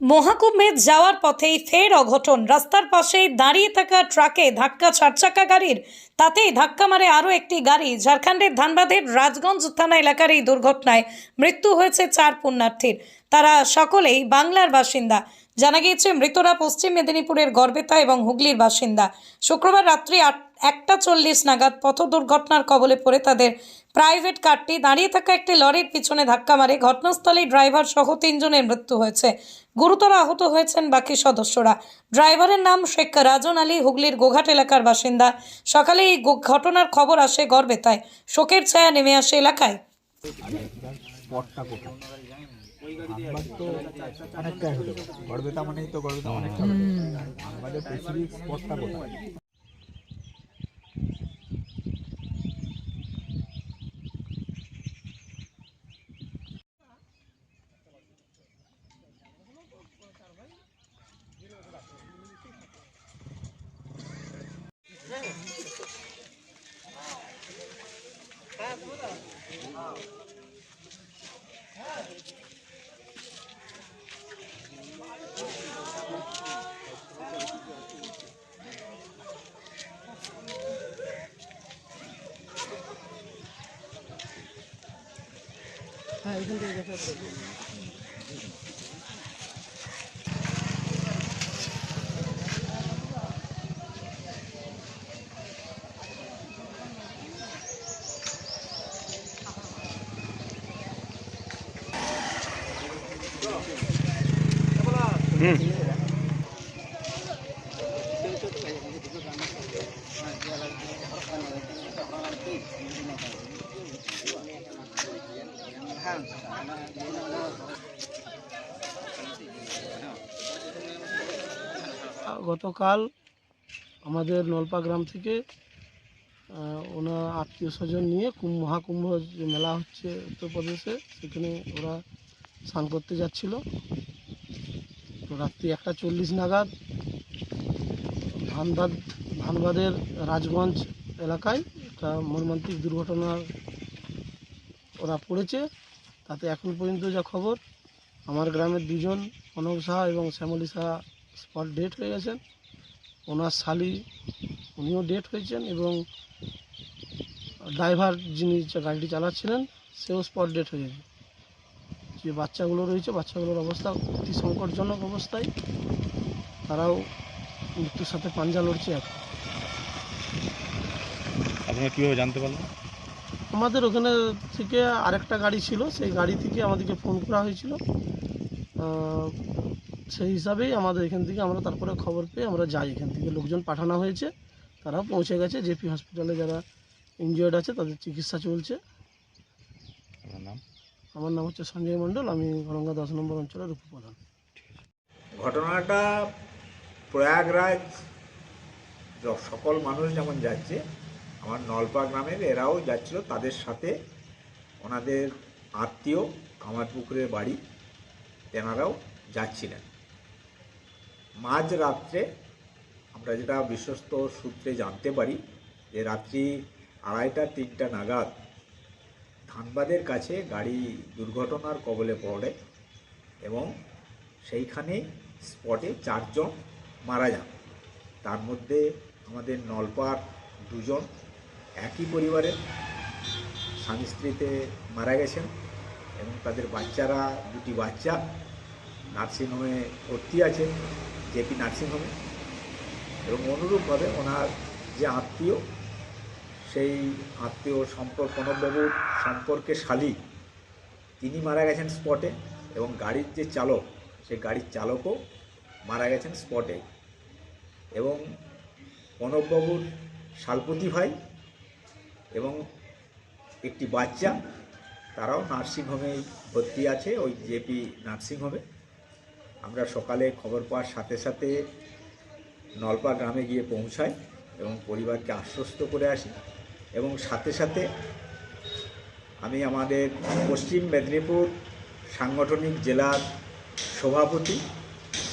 মহাকুম্ভে যাওয়ার পথেই ফের অঘটন। রাস্তার পাশেই দাঁড়িয়ে থাকা ট্রাকে ধাক্কা চারচাকা গাড়ির, তাতেই ধাক্কা মারে আরও একটি গাড়ি। ঝাড়খণ্ডের ধানবাদের রাজগঞ্জ থানা এলাকার এই দুর্ঘটনায় মৃত্যু হয়েছে চার পুণ্যার্থীর। তারা সকলেই বাংলার বাসিন্দা। জানা গিয়েছে, মৃতরা পশ্চিম মেদিনীপুরের গড়বেতা এবং হুগলির বাসিন্দা। শুক্রবার রাত্রি আট একটা চল্লিশ নাগাদ পথ দুর্ঘটনার কবলে পড়ে তাদের প্রাইভেট কারটি। দাঁড়িয়ে থাকা একটি লরির পিছনে ধাক্কা মারে ঘটনাস্থলেই ড্রাইভার সহ তিনজনের মৃত্যু হয়েছে। গুরুতর আহত হয়েছেন বাকি সদস্যরা। ড্রাইভারের নাম শেখ রাজন আলী হুগলির গোঘাট এলাকার বাসিন্দা। সকালে এই গো- ঘটনার খবর আসে গড়বেতায় শোকের ছায়া নেমে আসে এলাকায়। স্পটটা কোথায়? ধানবাদ তো অনেকটাই হলো। গড়বেতা মানেই তো গড়বেতা অনেকটা স্পেসিফিক স্পটটা কোথায়? はい、ふんでください。গতকাল আমাদের নলপা গ্রাম থেকে ওনার আত্মীয় স্বজন নিয়ে কুম্ভ, মহাকুম্ভ মেলা হচ্ছে উত্তরপ্রদেশে, সেখানে ওরা স্নান করতে যাচ্ছিল। রাত্রি একটা চল্লিশ নাগাদ ধানবাদ, ধানবাদের রাজগঞ্জ এলাকায় একটা মর্মান্তিক দুর্ঘটনার ওরা পড়েছে। তাতে এখন পর্যন্ত যা খবর, আমার গ্রামের দুজন অনব সাহা এবং শ্যামলী সাহা স্পট ডেট হয়ে গেছেন। ওনার শালি উনিও ডেট হয়েছেন এবং ড্রাইভার যিনি গাড়িটি চালাচ্ছিলেন, সেও স্পট ডেট হয়ে গেছে। যে বাচ্চাগুলো রয়েছে বাচ্চাগুলোর অবস্থা অতি সংকটজনক অবস্থায়। তারাও মৃত্যুর সাথে পাঞ্জা লড়ছে এখন। আপনারা কীভাবে জানতে পারলেন? আমাদের ওখানে থেকে আরেকটা গাড়ি ছিল সেই গাড়ি থেকে আমাদেরকে ফোন করা হয়েছিল। সেই হিসাবেই আমাদের এখান থেকে আমরা তারপরে খবর পেয়ে আমরা যাই। এখান থেকে লোকজন পাঠানো হয়েছে তারা পৌঁছে গেছে। জেপি হসপিটালে যারা ইনজিওর্ড আছে তাদের চিকিৎসা চলছে। আমার নাম হচ্ছে সঞ্জয় মণ্ডল, আমি গরঙ্গা দশ নম্বর অঞ্চলের উপপ্রধান। ঘটনাটা প্রয়াগরাজ সকল মানুষ যেমন যাচ্ছে, আমার নলপা গ্রামের এরাও যাচ্ছিল, তাদের সাথে ওনাদের আত্মীয় আমার পুকুরের বাড়ি, তেনারাও যাচ্ছিলেন। মাঝ রাত্রে আমরা যেটা বিশ্বস্ত সূত্রে জানতে পারি, যে রাত্রি আড়াইটা, তিনটা নাগাদ ধানবাদের কাছে গাড়ি দুর্ঘটনার কবলে পড়ে এবং সেইখানে স্পটে চারজন মারা যান। তার মধ্যে আমাদের নলপার দুজন একই পরিবারের স্বামী স্ত্রীতে মারা গেছেন এবং তাদের বাচ্চারা, দুটি বাচ্চা নার্সিংহোমে ভর্তি আছে, জেপি নার্সিংহোমে। এবং অনুরূপভাবে ওনার যে আত্মীয় সেই আত্মীয় সম্পর্ক, প্রণববাবুর সম্পর্কে শালী। তিনি মারা গেছেন স্পটে এবং গাড়ির যে চালক, সে গাড়ির চালকও মারা গেছেন স্পটে। এবং প্রণববাবুর শালপতি ভাই এবং একটি বাচ্চা, তারাও নার্সিংহোমেই ভর্তি আছে, ওই জেপি নার্সিংহোমে। আমরা সকালে খবর পাওয়ার সাথে সাথে নলপা গ্রামে গিয়ে পৌঁছাই এবং পরিবারকে আশ্বস্ত করে আসি। এবং সাথে সাথে আমি আমাদের পশ্চিম মেদিনীপুর সাংগঠনিক জেলার সভাপতি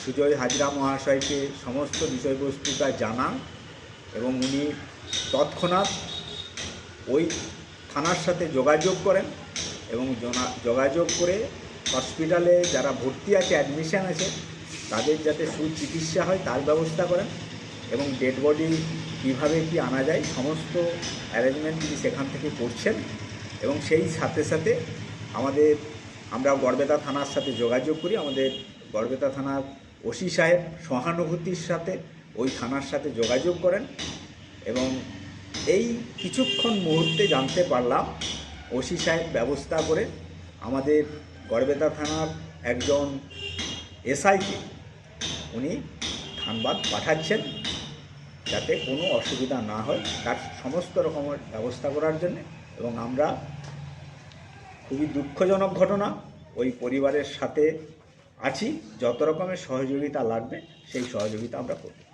সুজয় হাজরা মহাশয়কে সমস্ত বিষয়বস্তুটা জানান এবং উনি তৎক্ষণাৎ ওই থানার সাথে যোগাযোগ করেন এবং যোগাযোগ করে হসপিটালে যারা ভর্তি আছে অ্যাডমিশান আছে, তাদের যাতে সুচিকিৎসা হয় তার ব্যবস্থা করেন এবং ডেড বডি কীভাবে কি আনা যায়, সমস্ত অ্যারেঞ্জমেন্ট তিনি সেখান থেকে করছেন এবং সেই সাথে সাথে আমাদের, আমরা গড়বেতা থানার সাথে যোগাযোগ করি, আমাদের গড়বেতা থানার ওসি সাহেব সহানুভূতির সাথে ওই থানার সাথে যোগাযোগ করেন এবং এই কিছুক্ষণ মুহূর্তে জানতে পারলাম, ওসি সাহেব ব্যবস্থা করে আমাদের গড়বেতা থানার একজন এসআইকে উনি ধানবাদ পাঠাচ্ছেন। যাতে কোনো অসুবিধা না হয় তার সমস্ত রকমের ব্যবস্থা করার জন্য এবং আমরা খুবই দুঃখজনক ঘটনা ওই পরিবারের সাথে আছি, যত রকমের সহযোগিতা লাগবে, সেই সহযোগিতা আমরা করব।